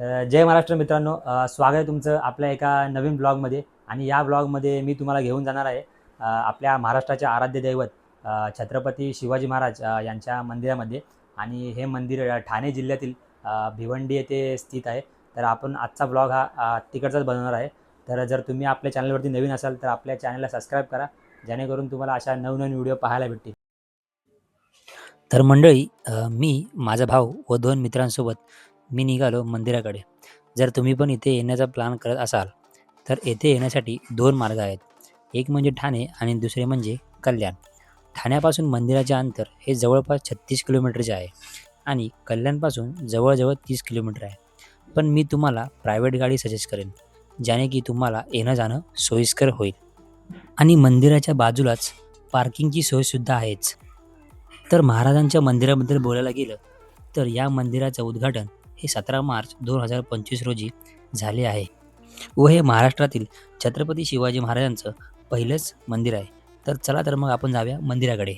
तर जय महाराष्ट्र मित्रांनो. स्वागत आहे तुमचं आपल्या एका नवीन ब्लॉगमध्ये. आणि या ब्लॉगमध्ये मी तुम्हाला घेऊन जाणार आहे आपल्या महाराष्ट्राचे आराध्य दैवत छत्रपती शिवाजी महाराज यांच्या मंदिरामध्ये. आणि हे मंदिर ठाणे जिल्ह्यातील भिवंडी येथे स्थित आहे. तर आपण आजचा ब्लॉग हा तिकडचाच बनवणार आहे. तर जर तुम्ही आपल्या चॅनलवरती नवीन असाल तर आपल्या चॅनलला सबस्क्राईब करा. जेणेकरून तुम्हाला अशा नवनवीन व्हिडिओ पाहायला भेटतील. तर मंडळी मी माझा भाऊ व दोन मित्रांसोबत मी निघालो मंदिराकडे. जर तुम्ही पण इथे येण्याचा प्लॅन करत असाल तर येथे येण्यासाठी दोन मार्ग आहेत. एक म्हणजे ठाणे आणि दुसरे म्हणजे कल्याण. ठाण्यापासून मंदिराचे अंतर हे जवळपास छत्तीस किलोमीटरचे आहे आणि कल्याणपासून जवळजवळ तीस किलोमीटर आहे. पण मी तुम्हाला प्रायव्हेट गाडी सजेस्ट करेन ज्याने की तुम्हाला येणं जाणं सोयीस्कर होईल. आणि मंदिराच्या बाजूलाच पार्किंगची सोयसुद्धा आहेच. तर महाराजांच्या मंदिराबद्दल बोलायला गेलं तर या मंदिराचं उद्घाटन हे सतरा मार्च दोन हजार पंचवीस रोजी झाले आहे. व हे महाराष्ट्रातील छत्रपती शिवाजी महाराजांचं पहिलंच मंदिर आहे. तर चला तर मग आपण जाऊया मंदिराकडे.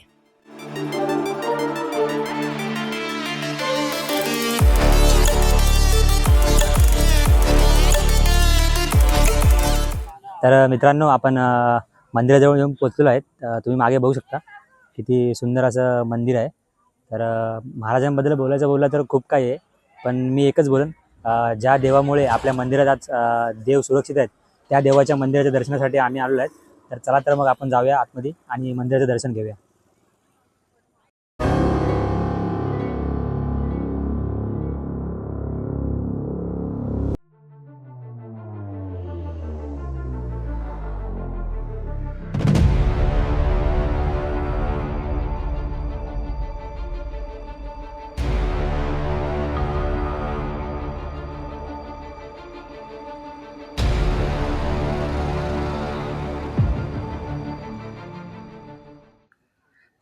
तर मित्रांनो आपण मंदिराजवळ येऊन पोचलेलो आहेत. तुम्ही मागे बघू शकता किती सुंदर असं मंदिर आहे. तर महाराजांबद्दल बोलायचं बोललं तर खूप काही आहे. पण मी एकच बोलन ज्या देवामुळे आपल्या मंदिरात आज देव सुरक्षित आहेत त्या देवाच्या मंदिराच्या दर्शनासाठी आम्ही आलेलो आहेत. तर चला तर मग आपण जाऊया आतमध्ये आणि मंदिराचं दर्शन घेऊया.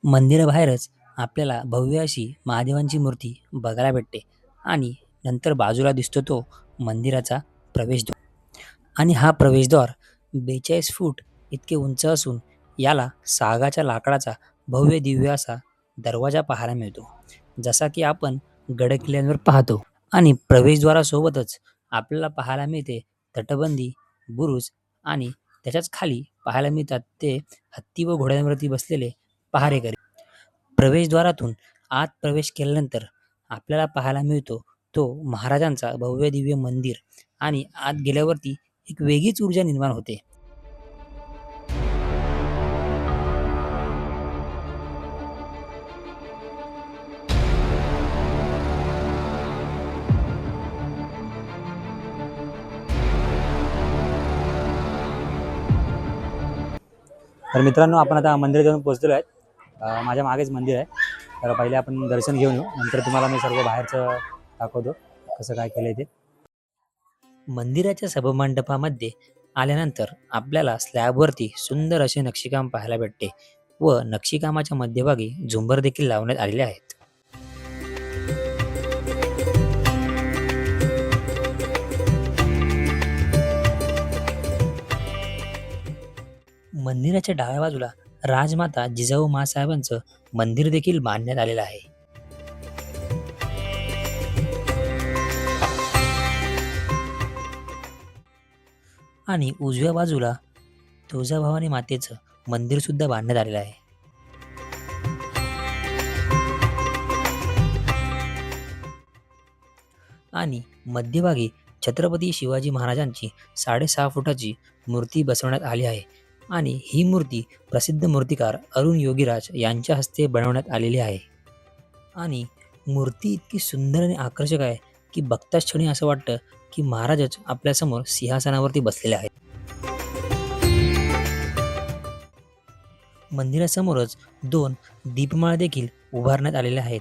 मंदिराबाहेरच आपल्याला भव्य अशी महादेवांची मूर्ती बघायला भेटते. आणि नंतर बाजूला दिसतो तो मंदिराचा प्रवेशद्वार. आणि हा प्रवेशद्वार बेचाळीस फूट इतके उंच असून याला सागाच्या लाकडाचा भव्य दिव्य असा दरवाजा पाहायला मिळतो. जसा की आपण गडकिल्ल्यांवर पाहतो. आणि प्रवेशद्वारासोबतच आपल्याला पाहायला मिळते तटबंदी बुरुज आणि त्याच्याच खाली पाहायला मिळतात ते हत्ती व घोड्यांवरती बसलेले पहारेकरी प्रवेशद्वारातून आत प्रवेश केल्यानंतर आपल्याला पाहायला मिळतो तो महाराजांचा भव्य दिव्य मंदिर आणि आत गेल्यावरती एक वेगळीच ऊर्जा निर्माण होते. तर मित्रांनो आपण आता मंदिरात जाऊन पोहोचलेलो आहेत. माझ्या मागेच मंदिर आहे. तर पहिले आपण दर्शन घेऊन येऊ. नंतर तुम्हाला मी सर्व बाहेरचं दाखवतो कसं काय केलं ते. मंदिराच्या सभामंडपामध्ये आल्यानंतर आपल्याला स्लॅबवरती सुंदर असे नक्षीकाम पाहायला भेटते व नक्षीकामाच्या मध्यभागी झुंबर देखील लावण्यात आलेले आहेत. मंदिराच्या डाव्या बाजूला राजमाता जिजाऊ माँसाहेबांचं मंदिर देखील बांधण्यात आलेलं आहे. आणि उजव्या बाजूला तुळजाभवानी मातेचं मंदिर सुद्धा बांधण्यात आलेलं आहे. आणि मध्यभागी छत्रपती शिवाजी महाराजांची साडेसहा फुटाची मूर्ती बसवण्यात आली आहे. आणि ही मूर्ती प्रसिद्ध मूर्तिकार अरुण योगीराज यांच्या हस्ते बनवण्यात आलेली आहे. आणि मूर्ती इतकी सुंदर आणि आकर्षक आहे की बघताच क्षणी असं वाटतं की महाराजच आपल्यासमोर सिंहासनावरती बसलेले आहेत. मंदिरासमोरच दोन दीपमाळा देखील उभारण्यात आलेल्या आहेत.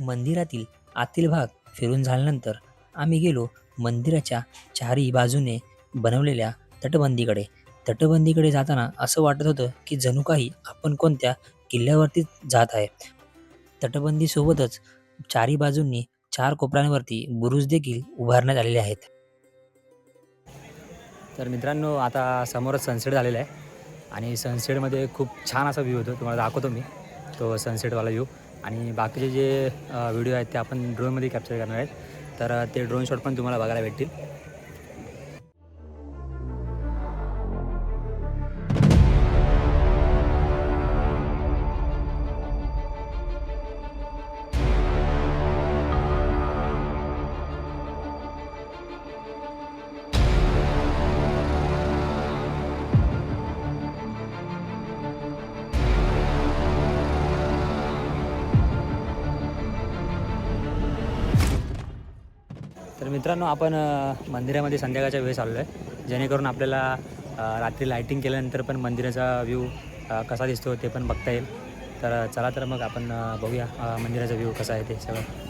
मंदिरातील आतील भाग फिरून झाल्यानंतर आम्ही गेलो मंदिराच्या चारी बाजूने बनवलेल्या तटबंदीकडे. तटबंदीकडे जाताना असं वाटत होतं की जणू काही आपण कोणत्या किल्ल्यावरती जात आहे. तटबंदीसोबतच चारी बाजूंनी चार कोपऱ्यांवरती बुरुज देखील उभारण्यात आलेले आहेत. तर मित्रांनो आता समोरच सनसेट झालेला आहे आणि सनसेटमध्ये खूप छान असा व्ह्यू होतो तुम्हाला दाखवतो मी. तो सनसेटवाला व्ह्यू आणि बाकीचे जे व्हिडिओ आहेत ते आपण ड्रोनमध्ये कॅप्चर करणार आहेत. तर ते ड्रोन शॉट पण तुम्हाला बघायला भेटतील. तर मित्रांनो आपण मंदिरामध्ये संध्याकाळच्या वेळेस आलो आहे जेणेकरून आपल्याला रात्री लायटिंग केल्यानंतर पण मंदिराचा व्ह्यू कसा दिसतो ते पण बघता येईल. तर चला तर मग आपण बघूया मंदिराचा व्ह्यू कसा आहे ते सगळं.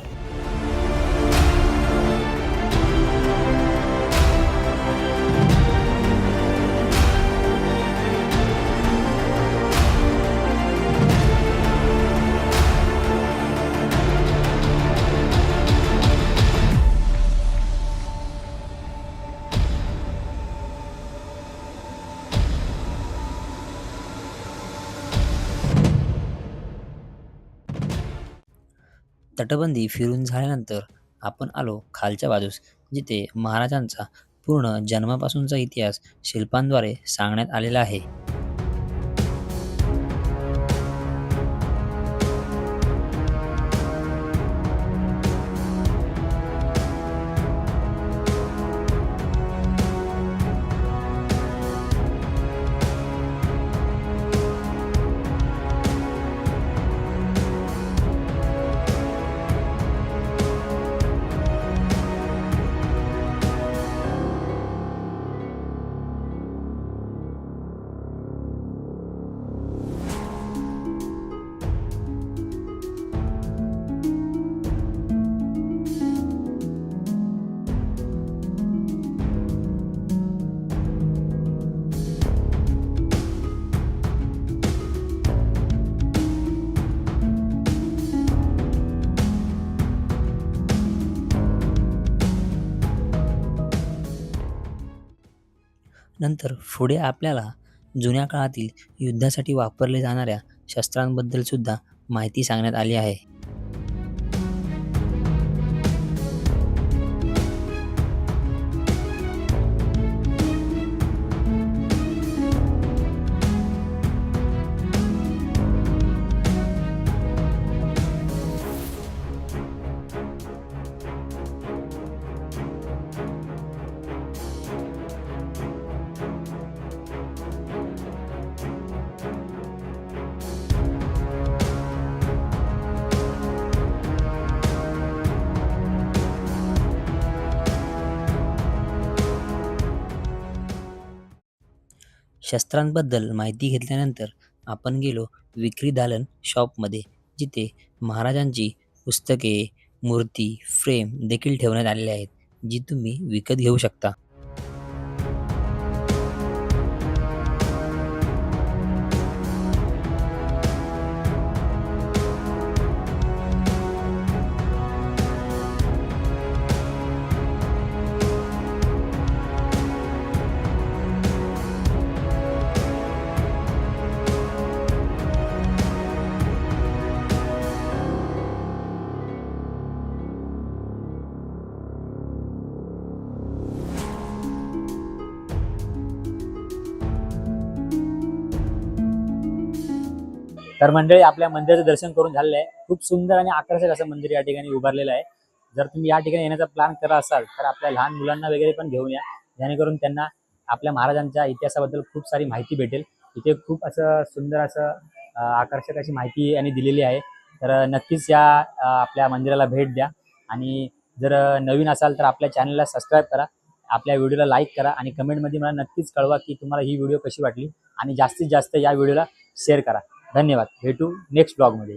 तटबंदी फिरून झाल्यानंतर आपण आलो खालच्या बाजूस जिथे महाराजांचा पूर्ण जन्मापासूनचा इतिहास शिल्पांद्वारे सांगण्यात आलेला आहे. नंतर पुढे आपल्याला जुन्या काळातील युद्धासाठी वापरले जाणाऱ्या शस्त्रांबद्दलसुद्धा माहिती सांगण्यात आली आहे. शस्त्रांबद्दल माहिती घेतल्यानंतर आपण गेलो विक्री दालन शॉपमध्ये जिथे महाराजांची पुस्तके मूर्ती फ्रेम देखील ठेवण्यात आलेले आहेत जी तुम्ही विकत घेऊ शकता. तर मंडळी आपल्या मंदिराचं दर्शन करून झालेलं आहे. खूप सुंदर आणि आकर्षक असं मंदिर या ठिकाणी उभारलेलं आहे. जर तुम्ही या ठिकाणी येण्याचा प्लॅन करत असाल तर आपल्या लहान मुलांना वगैरे पण घेऊन या. जेणेकरून त्यांना आपल्या महाराजांच्या इतिहासाबद्दल खूप सारी माहिती भेटेल. इथे खूप असं सुंदर असं आकर्षक अशी माहिती यांनी दिलेली आहे. तर नक्कीच या आपल्या मंदिराला भेट द्या. आणि जर नवीन असाल तर आपल्या चॅनलला सबस्क्राईब करा. आपल्या व्हिडिओला लाईक करा आणि कमेंटमध्ये मला नक्कीच कळवा की तुम्हाला ही व्हिडिओ कशी वाटली. आणि जास्तीत जास्त या व्हिडिओला शेअर करा. धन्यवाद. भेटू नेक्स्ट ब्लॉगमध्ये